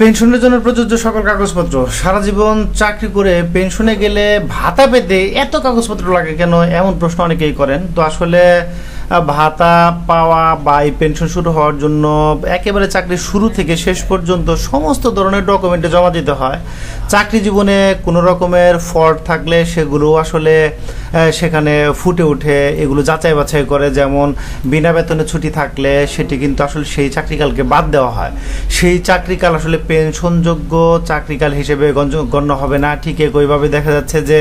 পেনশনের জন্য প্রযোজ্য সকল কাগজপত্র। সারা জীবন চাকরি করে পেনশনে গেলে ভাতা পেতে এত কাগজপত্র লাগে কেন? এমন প্রশ্ন অনেকেই করেন। তো আসলে ভাতা পাওয়া বা এই পেনশন শুরু হওয়ার জন্য একেবারে চাকরির শুরু থেকে শেষ পর্যন্ত সমস্ত ধরনের ডকুমেন্টে জমা দিতে হয়। চাকরি জীবনে কোনো রকমের ফল্ট থাকলে সেগুলো আসলে সেখানে ফুটে ওঠে, এগুলো যাচাই বাছাই করে। যেমন বিনা বেতনে ছুটি থাকলে সেটি কিন্তু আসলে সেই চাকরিকালকে বাদ দেওয়া হয়। সেই চাকরিকাল আসলে পেনশনযোগ্য চাকরিকাল হিসেবে গণ্য হবে না। ঠিক একইভাবে দেখা যাচ্ছে যে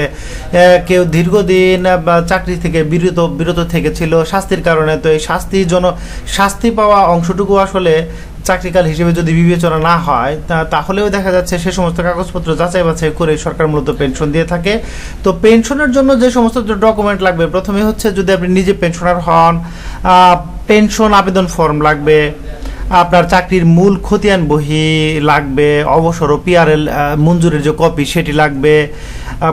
কেউ দীর্ঘদিন বা চাকরি থেকে বিরত বিরত থেকেছিল শাস্তির কারণে, তো এই শাস্তির জন্য শাস্তি পাওয়া অংশটুকু আসলে চাকরিকাল হিসেবে যদি বিবেচনা না হয়, তা- তাহলেও দেখা যাচ্ছে সে সমস্ত কাগজপত্র যাচাই বাছাই করে সরকার মূলত পেনশন দিয়ে থাকে। তো পেনশনের জন্য যে সমস্ত ডকুমেন্ট লাগবে, প্রথমে হচ্ছে যদি আপনি নিজে পেনশনার হন পেনশন আবেদন ফর্ম লাগবে আপনার চাকরির মূল খতিয়ান বহি লাগবে অবসর ও পিআরএল মঞ্জুরের যে কপি সেটি লাগবে।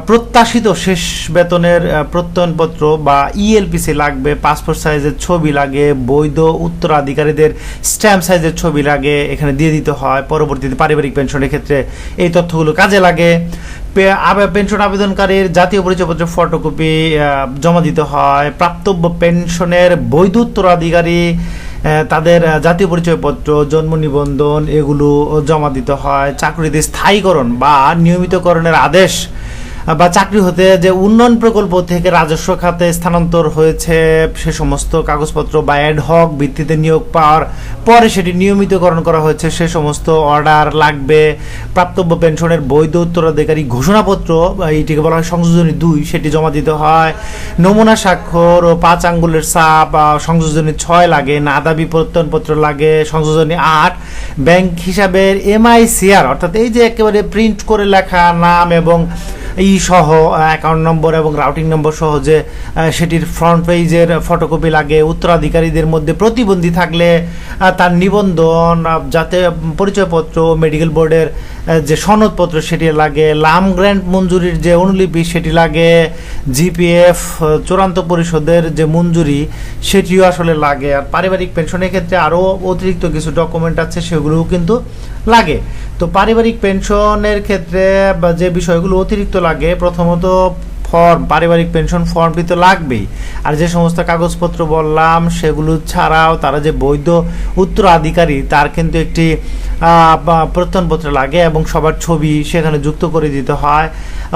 প্রত্যাশিত শেষ বেতনের প্রত্যয়নপত্র বা ইএলপিসি লাগবে পাসপোর্ট সাইজের ছবি লাগে, বৈধ উত্তরাধিকারীদের স্ট্যাম্প সাইজের ছবি লাগে, এখানে দিয়ে দিতে হয়। পরবর্তীতে পারিবারিক পেনশনের ক্ষেত্রে এই তথ্যগুলো কাজে লাগে। পেনশন আবেদনকারীর জাতীয় পরিচয়পত্রের ফটোকপি জমা দিতে হয়। প্রাপ্তব্য পেনশনের বৈধ উত্তরাধিকারী তাদের জাতীয় পরিচয়পত্র জন্ম নিবন্ধন এগুলো জমা দিতে হয় চাকরিতে স্থায়ীকরণ বা নিয়মিতকরণের আদেশ বা চাকরি হতে যে উন্নয়ন প্রকল্প থেকে রাজস্ব খাতে স্থানান্তর হয়েছে সে সমস্ত কাগজপত্র বা অ্যাডহক ভিত্তিতে নিয়োগ পাওয়ার পরে সেটি নিয়মিতকরণ করা হয়েছে। সে সমস্ত অর্ডার লাগবে। প্রাপ্তব্য পেনশনের বৈধ উত্তরাধিকারী ঘোষণাপত্র এইটিকে বলা হয় সংযোজনী দুই সেটি জমা দিতে হয়। নমুনা স্বাক্ষর ও পাঁচ আঙ্গুলের আহ, সংযোজনী ছয় লাগে না দাবি প্রত্যয়নপত্র লাগে সংযোজনী আট। ব্যাংক হিসাবের এমআইসিআর অর্থাৎ এই যে একেবারে প্রিন্ট করে লেখা নাম এবং ই সহ অ্যাকাউন্ট নম্বর এবং রাউটিং নম্বর সহ যে সেটির ফ্রন্ট পেজের ফটোকপি লাগে, উত্তরাধিকারীদের মধ্যে প্রতিবন্ধী থাকলে তার নিবন্ধন যাতে পরিচয়পত্র মেডিকেল বোর্ডের যে সনদপত্র সেটি লাগে, লাম গ্র্যান্ট মঞ্জুরির যে অনুলিপি সেটি লাগে, জিপিএফ চূড়ান্ত পরিষদের যে মঞ্জুরি সেটিও আসলে লাগে। আর পারিবারিক পেনশনের ক্ষেত্রে আরও অতিরিক্ত কিছু ডকুমেন্ট আছে, সেগুলোও কিন্তু লাগে। তো পারিবারিক পেনশনের ক্ষেত্রে যে বিষয়গুলো অতিরিক্ত লাগে, প্রথমত ফর্ম পারিবারিক পেনশন ফর্মটি তো লাগবেই। আর যে সমস্ত কাগজপত্র বললাম, সেগুলো ছাড়াও তারা যে বৈধ উত্তরাধিকারী, তার কিন্তু একটি প্রত্যয়নপত্র লাগে এবং সবার ছবি সেখানে যুক্ত করে দিতে হয়।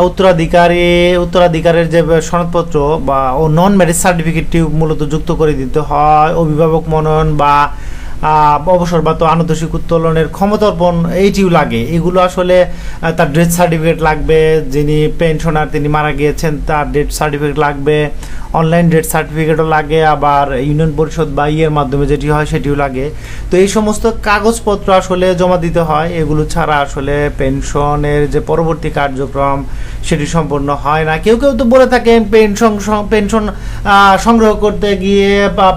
উত্তরাধিকারী, উত্তরাধিকারের যে সনদপত্র বা, ও নন ম্যারেজ সার্টিফিকেটটি মূলত যুক্ত করে দিতে হয়। অভিভাবক মনন বা অবসর বা তো আনুতোষিক উত্তোলনের ক্ষমতার্পণ এইটিও লাগে। এগুলো আসলে তার ডেথ সার্টিফিকেট লাগবে, যিনি পেনশনার তিনি মারা গিয়েছেন, তার ডেথ সার্টিফিকেট লাগবে অনলাইন ডেথ সার্টিফিকেটও লাগে, আবার ইউনিয়ন পরিষদ বা ইয়ের মাধ্যমে যেটি হয় সেটিও লাগে। তো এই সমস্ত কাগজপত্র আসলে জমা দিতে হয়, এগুলো ছাড়া আসলে পেনশনের যে পরবর্তী কার্যক্রম সেটি সম্পূর্ণ হয় না। কেউ কেউ তো বলে থাকেন পেনশন পেনশন সংগ্রহ করতে গিয়ে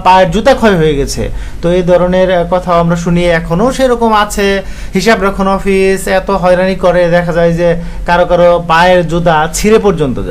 পায়ের জুতা ক্ষয় হয়ে গেছে। তো এই ধরনের কথা আমরা শুনি এখনও সেরকম আছে, হিসাব রক্ষণ অফিস এত হয়রানি করে, দেখা যায় যে কারও কারও পায়ের জুতা ছিঁড়ে পর্যন্ত যায়।